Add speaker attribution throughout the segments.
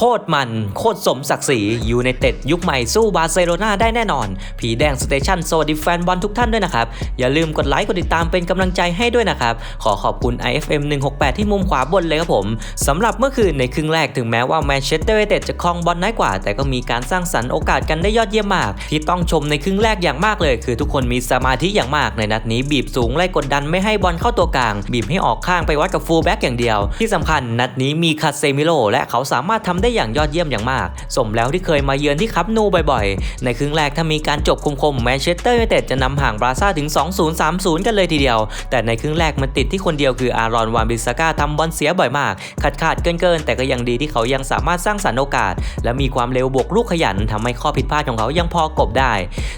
Speaker 1: โคตรมัน โคตรสมศักดิ์ศรียูไนเต็ดยุคใหม่สู้บาร์เซโลนาได้แน่นอน ผีแดงสเตชันสวัสดีแฟนบอลทุกท่านด้วยนะครับ อย่าลืมกดไลค์กดติดตามเป็นกำลังใจให้ด้วยนะครับ ขอขอบคุณ IFM 168 ที่มุมขวาบนเลยครับผมสำหรับเมื่อคืนในครึ่งแรกถึงแม้ว่าแมนเชสเตอร์ยูไนเต็ดจะครองบอลน้อยกว่า แต่ก็มีการสร้างสรรค์โอกาสกันได้ยอดเยี่ยมมาก ที่ต้องชมในครึ่งแรกอย่างมากเลย คือทุกคนมีสมาธิอย่างมากในนัดนี้บีบสูงไล่กดดันไม่ให้บอลเข้าตัวกลาง บีบให้ออกข้างไปวัดกับฟูลแบ็กอย่างเดียว ที่สำคัญนัดนี้มีคาเซมิโลและเขาสามารถทำไได้อย่างยอดเยี่ยมอย่างมาก สมแล้วที่เคยมาเยือนที่คับนูบ่อยๆ ในครึ่งแรกถ้ามีการจบคมๆแมนเชสเตอร์ยูไนเต็ดจะนำห่างบราซ่าถึง 2-0-3-0 กันเลยทีเดียว แต่ในครึ่งแรกมันติดที่คนเดียวคืออารอนวานบิสก้าทำบอลเสียบ่อยมากขาดขาดๆเกินๆแต่ก็ยังดีที่เขายังสามารถสร้างสรรค์โอกาส และมีความเร็วบวกลูกขยันทำให้ข้อผิดพลาดของเขายังพอกบได้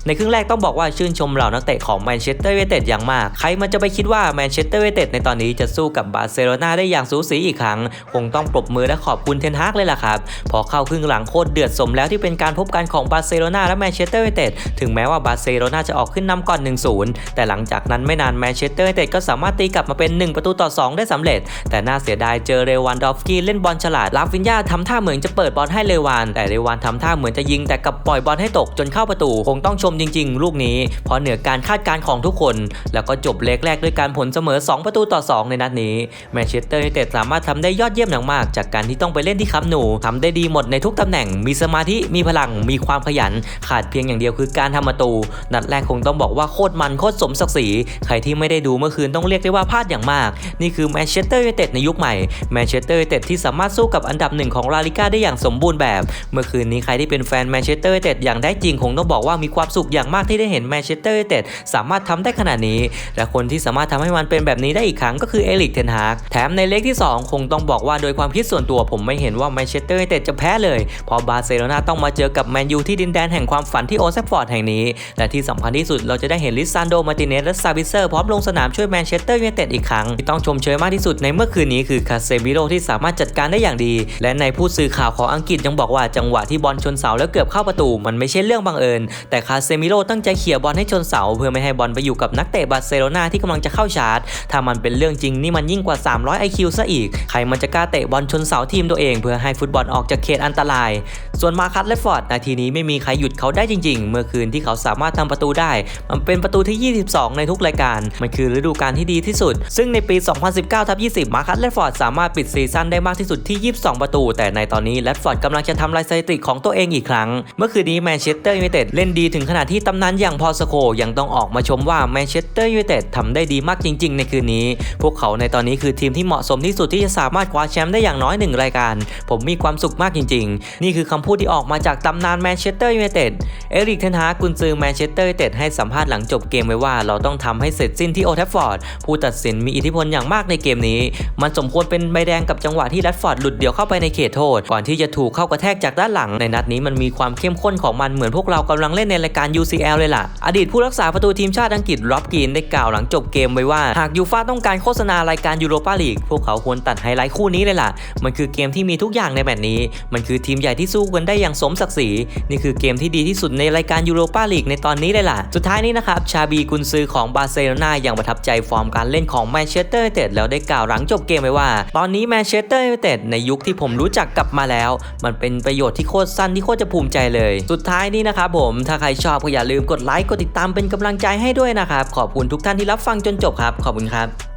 Speaker 1: ในครึ่งแรกต้องบอกว่าชื่นชมเหล่านักเตะของแมนเชสเตอร์ยูไนเต็ดอย่างมาก ใครมันจะไปคิดว่าแมนเชสเตอร์ยูไนเต็ดในตอนนี้จะสู้กับบาร์เซโลนาได้อย่างสูสีอีกครั้ง คงต้องปรบมือและขอบคุณเทนฮากเลยล่ะครับพอเข้าครึ่งหลังโคตรเดือดสมแล้วที่เป็นการพบกันของบาร์เซโลนาและแมนเชสเตอร์ยูไนเต็ดถึงแม้ว่าบาร์เซโลนาจะออกขึ้นนำก่อน 1-0 แต่หลังจากนั้นไม่นานแมนเชสเตอร์ยูไนเต็ดก็สามารถตีกลับมาเป็น 1 ประตูต่อ 2 ได้สำเร็จ แต่น่าเสียดายเจอเรวันดอฟกี้เล่นบอลฉลาดลาฟินยาทำท่าเหมือนจะเปิดบอลให้เรวาน แต่เรวานทำท่าเหมือนจะยิงแต่กลับปล่อยบอลให้ตกจนเข้าประตูคงต้องชมจริง ๆ ลูกนี้เพราะเหนือการคาดการณ์ของทุกคน แล้วก็จบเล็กแรกด้วยการผลเสมอ 2 ประตูต่อ 2 ในนัดนี้แมนเชสเตอร์ยูไนเต็ดสามารถทำได้ยอดเยี่ยมอย่างมาก จากการที่ต้องไปเล่นที่คัมนูทำได้ดีหมดในทุกตำแหน่ง มีสมาธิ มีพลัง มีความขยัน ขาดเพียงอย่างเดียวคือการทำประตู นัดแรกคงต้องบอกว่าโคตรมันโคตรสมศักดิ์ศรี ใครที่ไม่ได้ดูเมื่อคืนต้องเรียกได้ว่าพลาดอย่างมาก นี่คือแมนเชสเตอร์ยูไนเต็ดในยุคใหม่ แมนเชสเตอร์ยูไนเต็ดที่สามารถสู้กับอันดับหนึ่งของลาลิก้าได้อย่างสมบูรณ์แบบ เมื่อคืนนี้ใครที่เป็นแฟนแมนเชสเตอร์ยูไนเต็ดอย่างได้จริงคงต้องบอกว่ามีความสุขอย่างมากที่ได้เห็นแมนเชสเตอร์ยูไนเต็ดสามารถทำได้ขนาดนี้ และคนที่สามารถทำให้มันเป็นแบบนี้ได้อีกครั้งก็คือเอริกเทนฮากแถมในเลขที่ 2 คงต้องบอกว่าโดยความคิดส่วนตัวผมไม่เห็นว่าแมนเชสเตอร์ยูไนเต็ดจะแพ้เลย เพราะบาร์เซโลนาต้องมาเจอกับแมนยูที่ดินแดนแห่งความฝันที่โอลด์แซฟฟอร์ดแห่งนี้ และที่สำคัญที่สุดเราจะได้เห็นลิซานโด มาร์ติเนสและซาบิเซอร์พร้อมลงสนามช่วยแมนเชสเตอร์ยูไนเต็ดอีกครั้ง ที่ต้องชมเชยมากที่สุดในเมื่อคืนนี้คือคาเซมิโรที่สามารถจัดการได้อย่างดี และในผู้สื่อข่าวของอังกฤษยังบอกว่าจังหวะที่บอลชนเสาแล้วเกือบเข้าประตู มันไม่ใช่เรื่องบังเอิญ แต่คาเซมิโรตั้งใจเขี่ยบอลให้ชนเสา เพื่อไม่ให้บอลไปอยู่กับนักเตะบาร์เซโลนาที่กำลังจะเข้าชาร์จ ถ้ามันเป็นเรื่องจริงนี่มันยิ่งกว่า 300 IQ ซะอีก ใครมันจะกล้าเตะบอลชนเสาทีมตัวเอง เพื่อให้ฟุตบอลออกจากเขตอันตราย ส่วนมาคัตและฟอร์ดนาทีนี้ไม่มีใครหยุดเขาได้จริง ๆ เมื่อคืนที่เขาสามารถทำประตูได้ มันเป็นประตูที่ 22 ในทุกรายการ มันคือฤดูกาลที่ดีที่สุด ซึ่งในปี 2019ทับ20 มาคัตและฟอร์ดสามารถปิดซีซั่นได้มากที่สุดที่ 22 ประตู แต่ในตอนนี้แรดฟอร์ดกำลังจะทำลายสถิติของตัวเองอีกครั้ง เมื่อคืนนี้แมนเชสเตอร์ยูไนเต็ดเล่นดีถึงขนาดที่ตำนานอย่างพอสโคยังต้องออกมาชมว่าแมนเชสเตอร์ยูไนเต็ดทำได้ดีมากจริง ๆ ในคืนนี้ พวกเขาในตอนนี้คือทีมที่เหมาะสมที่สุดที่จะสามารถคว้าแชมป์ได้อย่างน้อยหนึ่งรายการ ผมมีความสุขมากจริง ๆ นี่คือคำพูดที่ออกมาจากตำนานแมนเชสเตอร์ยูไนเต็ด เอริกเทนฮากุนซือแมนเชสเตอร์ยูไนเต็ดให้สัมภาษณ์หลังจบเกมไว้ว่าเราต้องทำให้เสร็จสิ้นที่โอทัฟฟอร์ด ผู้ตัดสินมีอิทธิพลอย่างมากในเกมนี้ มันสมควรเป็นใบแดงกับจังหวะที่แรดฟอร์ดหลุดเดี่ยวเข้าไปในเขตโทษ ก่อนที่จะถูกเข้ากระแทกจากด้านหลัง ในนัดนี้มันมีความเข้มข้นของมันเหมือนพวกเรากำลังเล่นในรายการ UCL เลยล่ะ อดีตผู้รักษาประตูทีมชาติอังกฤษร็อบกีนได้กล่าวหลังจบเกมไว้ว่าหากยูฟ่าต้องการโฆษณารายการยูโรปาลีกพวกเขาควรตัดไฮไลท์คู่นี้เลยล่ะ มันคือเกมที่มีทุกอย่างในแมตช์นี้มันคือทีมใหญ่ที่สู้กันได้อย่างสมศักดิ์ศรีนี่คือเกมที่ดีที่สุดในรายการยูโรปาลีกในตอนนี้เลยล่ะ สุดท้ายนี้นะครับ ชาบีกุนซือของบาร์เซโลนายังประทับใจฟอร์มการเล่นของแมนเชสเตอร์ยูไนเต็ดแล้วได้กล่าวหลังจบเกมไว้ว่า ตอนนี้แมนเชสเตอร์ยูไนเต็ดในยุคที่ผมรู้จักกลับมาแล้ว มันเป็นประโยชน์ที่โคตรสั้นที่โคตรจะภูมิใจเลย สุดท้ายนี้นะครับผมถ้าใครชอบก็อย่าลืมกดไลค์กดติดตามเป็นกำลังใจให้ด้วยนะครับขอบคุณทุกท่านที่รับฟังจนจบครับ ขอบคุณครับ